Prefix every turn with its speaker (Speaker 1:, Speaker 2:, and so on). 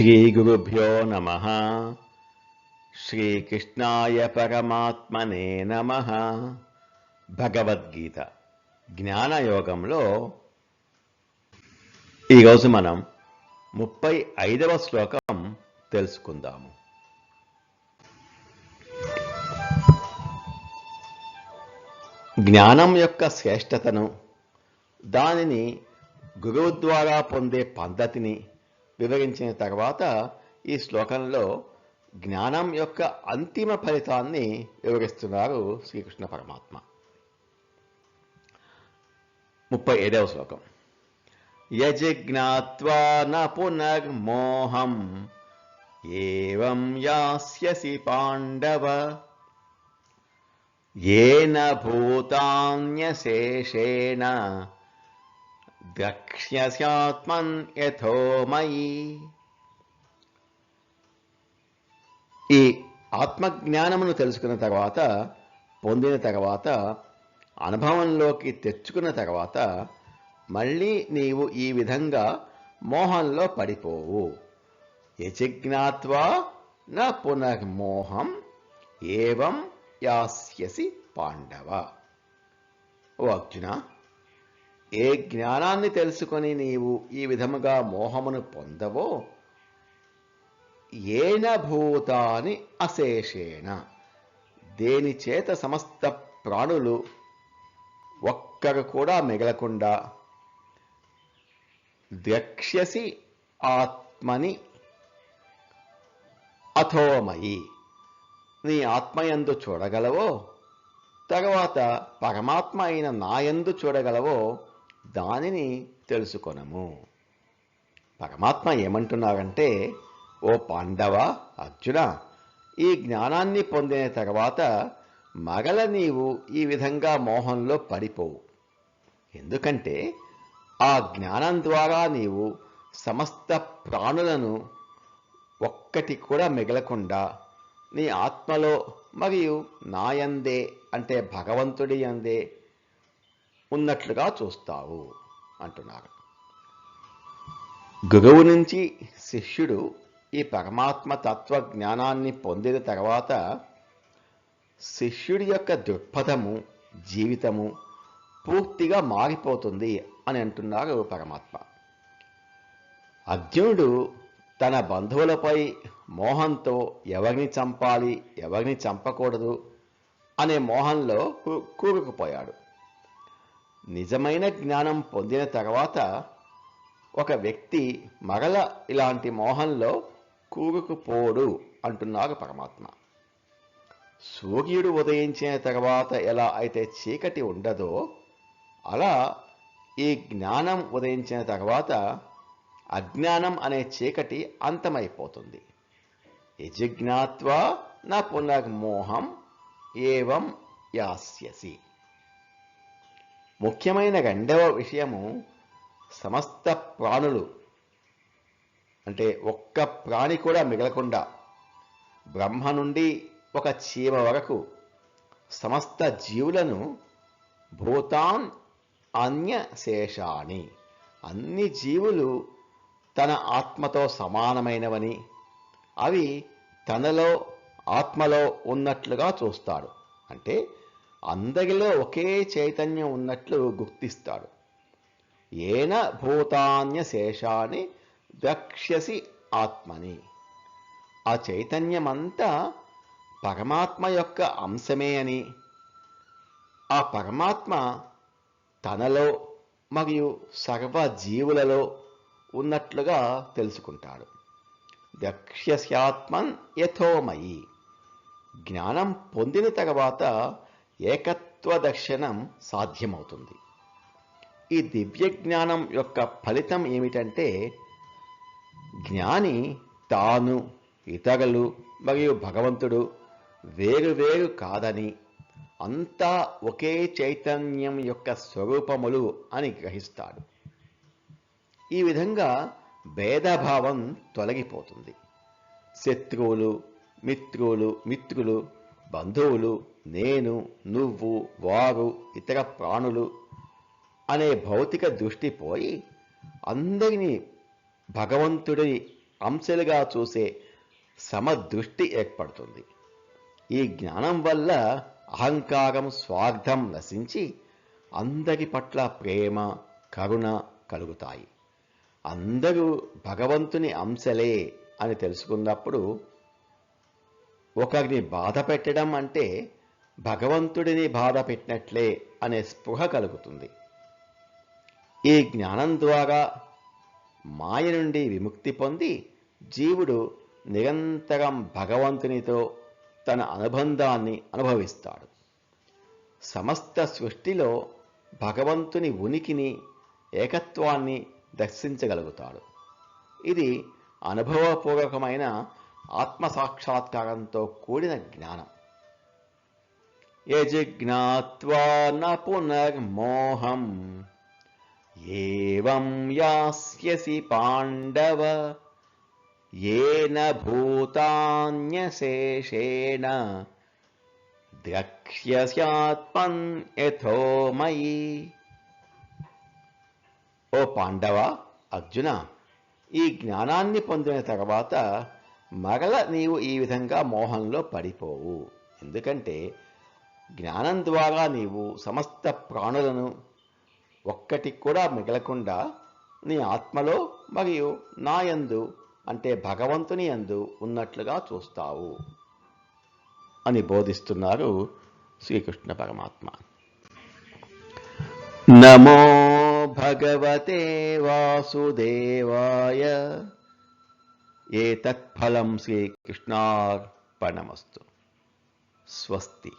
Speaker 1: శ్రీగురుభ్యో నమ శ్రీకృష్ణాయ పరమాత్మనే నమ భగవద్గీత జ్ఞానయోగంలో ఈరోజు మనం ముప్పై ఐదవ శ్లోకం తెలుసుకుందాము. జ్ఞానం యొక్క శ్రేష్టతను దానిని గురువు ద్వారా పొందే పద్ధతిని వివరించిన తర్వాత ఈ శ్లోకంలో జ్ఞానం యొక్క అంతిమ ఫలితాన్ని వివరిస్తున్నారు శ్రీకృష్ణ పరమాత్మ. ముప్పై ఐదవ శ్లోకం. యజిజ్ఞాత్వా న పునర్మోహం ఏవం యాస్యసి పాండవ ఏన భూతాన్యశేషేణ ద్రక్ష్యస్యాత్మన్ యథో ఈ ఆత్మజ్ఞానమును తెలుసుకున్న తర్వాత పొందిన తర్వాత అనుభవంలోకి తెచ్చుకున్న తర్వాత మళ్ళీ నీవు ఈ విధంగా మోహంలో పడిపోవు. యజిజ్ఞాత్వా న పునర్మోహం ఏవం యాస్యసి పాండవ. ఓ అర్జున ఏ జ్ఞానాన్ని తెలుసుకొని నీవు ఈ విధముగా మోహమును పొందవో ఏన భూతాని అశేషేణ. దేని చేత సమస్త ప్రాణులు ఒక్కరు కూడా మిగలకుండా ద్రక్ష్యసి ఆత్మని అథోమయి. నీ ఆత్మయందు చూడగలవో తర్వాత పరమాత్మ అయిన నాయందు చూడగలవో దానిని తెలుసుకొనము. పరమాత్మ ఏమంటున్నారంటే ఓ పాండవ అర్జున ఈ జ్ఞానాన్ని పొందిన తర్వాత మగల నీవు ఈ విధంగా మోహంలో పడిపోవు. ఎందుకంటే ఆ జ్ఞానం ద్వారా నీవు సమస్త ప్రాణులను ఒక్కటి కూడా మిగలకుండా నీ ఆత్మలో మరియు నాయందే అంటే భగవంతుడి అందే ఉన్నట్లుగా చూస్తావు అంటున్నారు గురువు నుంచి శిష్యుడు ఈ పరమాత్మ తత్వ జ్ఞానాన్ని పొందిన తర్వాత శిష్యుడి యొక్క దృక్పథము జీవితము పూర్తిగా మారిపోతుంది అని అంటున్నారు పరమాత్మ. అర్జునుడు తన బంధువులపై మోహంతో ఎవరిని చంపాలి ఎవరిని చంపకూడదు అనే మోహంలో కూరుకుపోయాడు. నిజమైన జ్ఞానం పొందిన తర్వాత ఒక వ్యక్తి మరల ఇలాంటి మోహంలో కూరుకుపోడు అంటున్నారు పరమాత్మ. సూర్యుడు ఉదయించిన తర్వాత ఎలా అయితే చీకటి ఉండదో అలా ఈ జ్ఞానం ఉదయించిన తర్వాత అజ్ఞానం అనే చీకటి అంతమైపోతుంది. యజిజ్ఞాత్వా నా పునర్మోహం ఏవం యాస్యసి. ముఖ్యమైన రెండవ విషయము సమస్త ప్రాణులు. అంటే ఒక్క ప్రాణి కూడా మిగలకుండా బ్రహ్మ నుండి ఒక చీమ వరకు సమస్త జీవులను భూతాన్ అన్య శేషాని. అన్ని జీవులు తన ఆత్మతో సమానమైనవని అవి తనలో ఆత్మలో ఉన్నట్లుగా చూస్తాడు. అంటే అందరిలో ఒకే చైతన్యం ఉన్నట్లు గుర్తిస్తాడు. ఏన భూతాన్య శేషాన్ని ద్రక్ష్యసి ఆత్మని. ఆ చైతన్యమంతా పరమాత్మ యొక్క అంశమే అని. ఆ పరమాత్మ తనలో మరియు సర్వ జీవులలో ఉన్నట్లుగా తెలుసుకుంటాడు. దక్ష్యస్యాత్మన్ యథోమయి. జ్ఞానం పొందిన తర్వాత ఏకత్వ దర్శనం సాధ్యమవుతుంది. ఈ దివ్య జ్ఞానం యొక్క ఫలితం ఏమిటంటే జ్ఞాని తాను ఇతరులు మరియు భగవంతుడు వేరు వేరు కాదని అంతా ఒకే చైతన్యం యొక్క స్వరూపములు అని గ్రహిస్తాడు. ఈ విధంగా భేదభావం తొలగిపోతుంది. శత్రువులు మిత్రులు మిత్రులు బంధువులు నేను నువ్వు వారు ఇతర ప్రాణులు అనే భౌతిక దృష్టి పోయి అందరినీ భగవంతుడి అంశలుగా చూసే సమదృష్టి ఏర్పడుతుంది. ఈ జ్ఞానం వల్ల అహంకారం స్వార్థం నశించి అందరి పట్ల ప్రేమ కరుణ కలుగుతాయి. అందరూ భగవంతుని అంశలే అని తెలుసుకున్నప్పుడు ఒకరిని బాధ పెట్టడం అంటే భగవంతుడిని బాధ పెట్టినట్లే అనే స్పృహ కలుగుతుంది. ఈ జ్ఞానం ద్వారా మాయ నుండి విముక్తి పొంది జీవుడు నిరంతరం భగవంతునితో తన అనుబంధాన్ని అనుభవిస్తాడు. సమస్త సృష్టిలో భగవంతుని ఉనికిని ఏకత్వాన్ని దర్శించగలుగుతాడు. ఇది అనుభవపూర్వకమైన ఆత్మసాక్షాత్కారంతో కూడిన జ్ఞానం. యజిజ్ఞాత్వా న పునర్మోహం? ఏవం యాస్యసి పాండవ? येन భూతాన్యశేషేణ? ద్రక్ష్యస్యాత్మన్ యథో మయి. ఓ పాండవ అర్జున ఈ జ్ఞానాన్ని పొందిన తర్వాత మరల నీవు ఈ విధంగా మోహంలో పడిపోవు. ఎందుకంటే జ్ఞానం ద్వారా నీవు సమస్త ప్రాణులను ఒక్కటి కూడా మిగలకుండా నీ ఆత్మలో మరియు నాయందు అంటే భగవంతుని యందు ఉన్నట్లుగా చూస్తావు అని బోధిస్తున్నారు శ్రీకృష్ణ పరమాత్మ. నమో భగవతే వాసుదేవాయ. ఏతత్ఫలం శ్రీకృష్ణార్పణమస్తు. స్వస్తి.